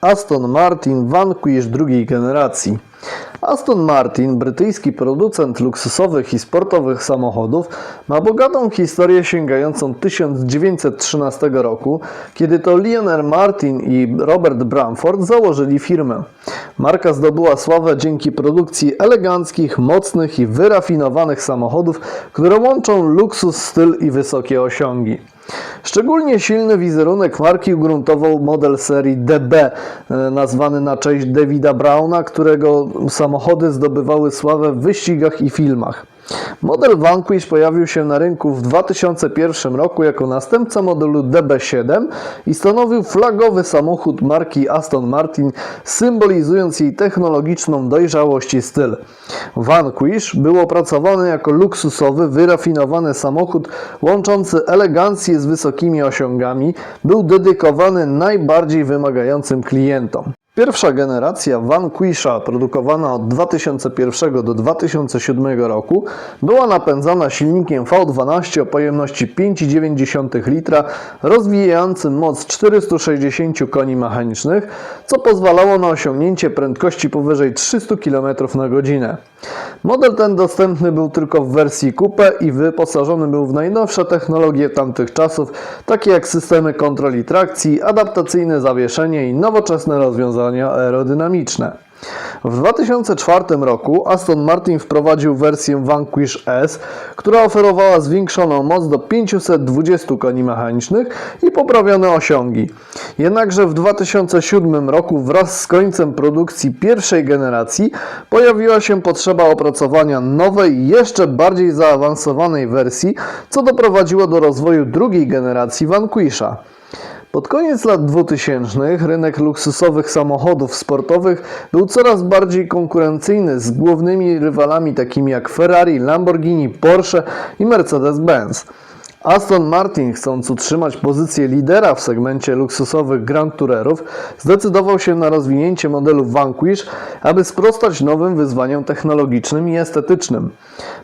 Aston Martin Vanquish drugiej generacji. Aston Martin, brytyjski producent luksusowych i sportowych samochodów, ma bogatą historię sięgającą 1913 roku, kiedy to Lionel Martin i Robert Bramford założyli firmę. Marka zdobyła sławę dzięki produkcji eleganckich, mocnych i wyrafinowanych samochodów, które łączą luksus, styl i wysokie osiągi. Szczególnie silny wizerunek marki ugruntował model serii DB, e, nazwany na cześć Davida Browna, którego samochody zdobywały sławę w wyścigach i filmach. Model Vanquish pojawił się na rynku w 2001 roku jako następca modelu DB7 i stanowił flagowy samochód marki Aston Martin, symbolizując jej technologiczną dojrzałość i styl. Vanquish był opracowany jako luksusowy, wyrafinowany samochód łączący elegancję z wysokimi osiągami, był dedykowany najbardziej wymagającym klientom. Pierwsza generacja Vanquisha, produkowana od 2001 do 2007 roku, była napędzana silnikiem V12 o pojemności 5,9 litra, rozwijającym moc 460 koni mechanicznych, co pozwalało na osiągnięcie prędkości powyżej 300 km na godzinę. Model ten dostępny był tylko w wersji coupe i wyposażony był w najnowsze technologie tamtych czasów, takie jak systemy kontroli trakcji, adaptacyjne zawieszenie i nowoczesne rozwiązania aerodynamiczne. W 2004 roku Aston Martin wprowadził wersję Vanquish S, która oferowała zwiększoną moc do 520 koni mechanicznych i poprawione osiągi. Jednakże w 2007 roku wraz z końcem produkcji pierwszej generacji pojawiła się potrzeba opracowania nowej, jeszcze bardziej zaawansowanej wersji, co doprowadziło do rozwoju drugiej generacji Vanquisha. Pod koniec lat 2000 rynek luksusowych samochodów sportowych był coraz bardziej konkurencyjny z głównymi rywalami takimi jak Ferrari, Lamborghini, Porsche i Mercedes-Benz. Aston Martin, chcąc utrzymać pozycję lidera w segmencie luksusowych Grand Tourerów, zdecydował się na rozwinięcie modelu Vanquish, aby sprostać nowym wyzwaniom technologicznym i estetycznym.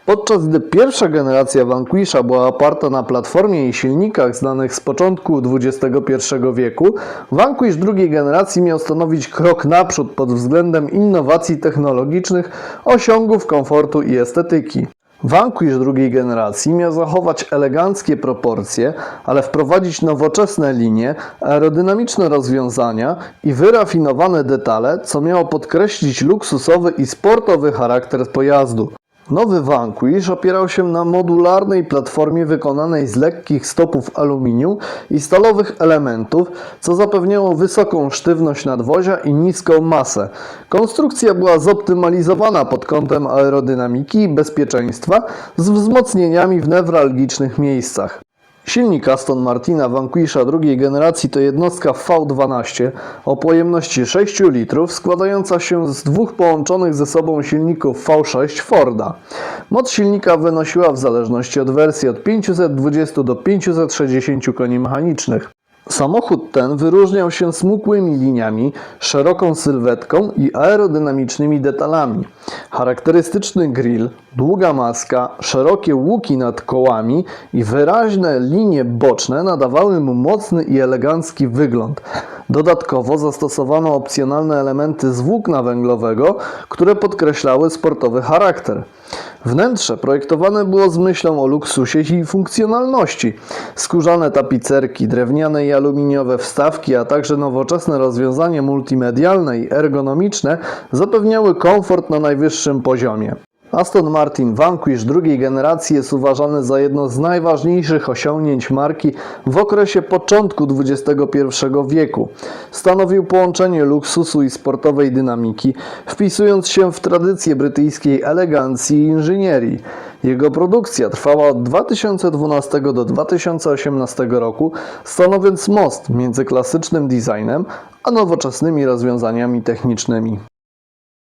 Podczas gdy pierwsza generacja Vanquisha była oparta na platformie i silnikach znanych z początku XXI wieku, Vanquish drugiej generacji miał stanowić krok naprzód pod względem innowacji technologicznych, osiągów komfortu i estetyki. Vanquish drugiej generacji miał zachować eleganckie proporcje, ale wprowadzić nowoczesne linie, aerodynamiczne rozwiązania i wyrafinowane detale, co miało podkreślić luksusowy i sportowy charakter pojazdu. Nowy Vanquish opierał się na modularnej platformie wykonanej z lekkich stopów aluminium i stalowych elementów, co zapewniało wysoką sztywność nadwozia i niską masę. Konstrukcja była zoptymalizowana pod kątem aerodynamiki i bezpieczeństwa z wzmocnieniami w newralgicznych miejscach. Silnik Aston Martina Vanquisha drugiej generacji to jednostka V12 o pojemności 6 litrów składająca się z dwóch połączonych ze sobą silników V6 Forda. Moc silnika wynosiła w zależności od wersji od 520 do 560 koni mechanicznych. Samochód ten wyróżniał się smukłymi liniami, szeroką sylwetką i aerodynamicznymi detalami. Charakterystyczny grill, długa maska, szerokie łuki nad kołami i wyraźne linie boczne nadawały mu mocny i elegancki wygląd. Dodatkowo zastosowano opcjonalne elementy z włókna węglowego, które podkreślały sportowy charakter. Wnętrze projektowane było z myślą o luksusie i funkcjonalności. Skórzane tapicerki, drewniane i aluminiowe wstawki, a także nowoczesne rozwiązania multimedialne i ergonomiczne zapewniały komfort na najwyższym poziomie. Aston Martin Vanquish drugiej generacji jest uważany za jedno z najważniejszych osiągnięć marki w okresie początku XXI wieku. Stanowił połączenie luksusu i sportowej dynamiki, wpisując się w tradycję brytyjskiej elegancji i inżynierii. Jego produkcja trwała od 2012 do 2018 roku, stanowiąc most między klasycznym designem a nowoczesnymi rozwiązaniami technicznymi.